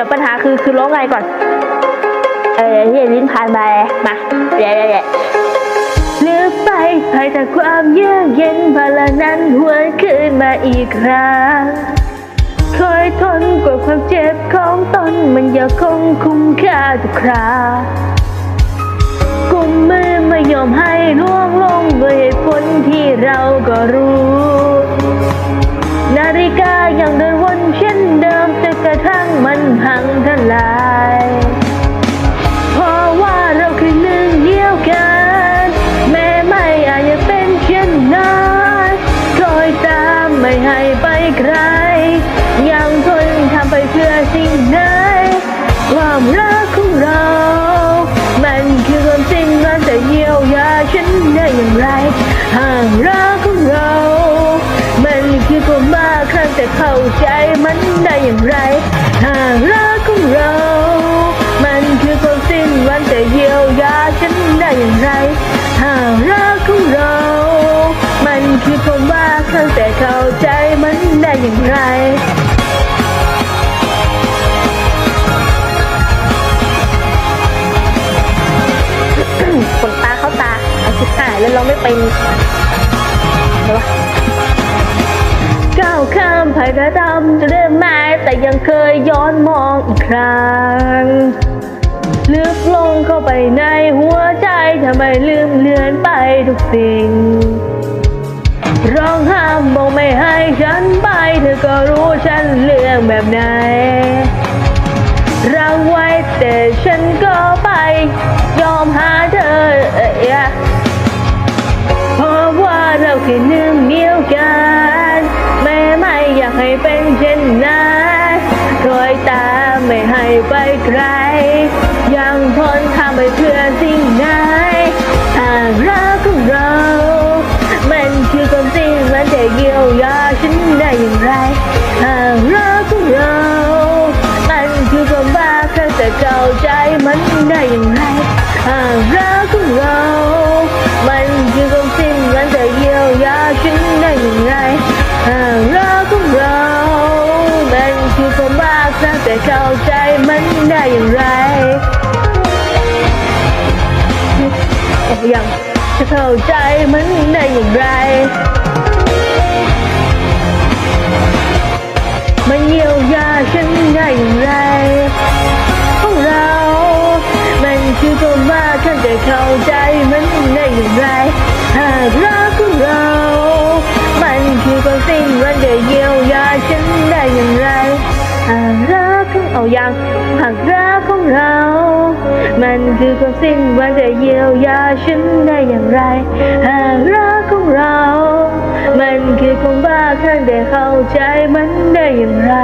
ดี๋ยวปัญหาคือคือร้องไงก่อน เออที่ลิ้นพันไปมาเดี๋ยวเดี๋ยวเดี๋ยวเลือกไปให้แต่ความเยือกเย็นพลังนั้นหวนคืนมาอีกครั้งคอยทนกว่าความเจ็บของตนมันยังคงคุ้มค่าทุกครากุมมือไม่ยอมให้ล่วงลงด้วยผลที่เราก็รู้ กระทั่งมันพังทลายเพราะว่าเราคือหนึ่งเดียวกัน แม้ไม่อาจจะเป็นเช่นนั้นคอยตามไม่ให้ไปไกล แล้วเราไม่เป็นเดี๋ยววะก้าวข้ามภัยกระทำจะเริ่มมแต่ยังเคยย้อนมองอีกครั้งลึกลงเข้าไปในหัวใจทำไมลืมเลือนไปทุกสิ่ง ร้องห้ามบอกไม่ให้ฉันไป เธอก็รู้ฉันเลือกแบบไหนรังไว้แต่ฉัน ว่าเราแค่หนึ่งเดียวกันแม้ไม่อยากให้เป็นเช่นนั้นคอยตามไม่ให้ไปไกล ยังทนทำไปเพื่อสิ่งไหนหากรักของเรา มันคือความจริงมันจะเยียวยาฉันได้อย่างไรหากรักของเรา มันคือความบ้าแค่แต่เข้าใจมันได้อย่างไรหากรักของเรา มันคือความจริง ความบ้าคลั่งแต่เข้าใจมันได้อย่างไรโอ้ยังจะเข้าใจมันได้อย่างไร มันเยียวยาฉันได้อย่างไรของเรา มันคือตัวบ้าฉันจะเข้าใจ เอาอย่างหากรักของเรา มันคือความสิ้นหวังจะเยียวยาฉันได้อย่างไร หากรักของเรา มันคือความบ้าคลั่งแต่เข้าใจมันได้อย่างไร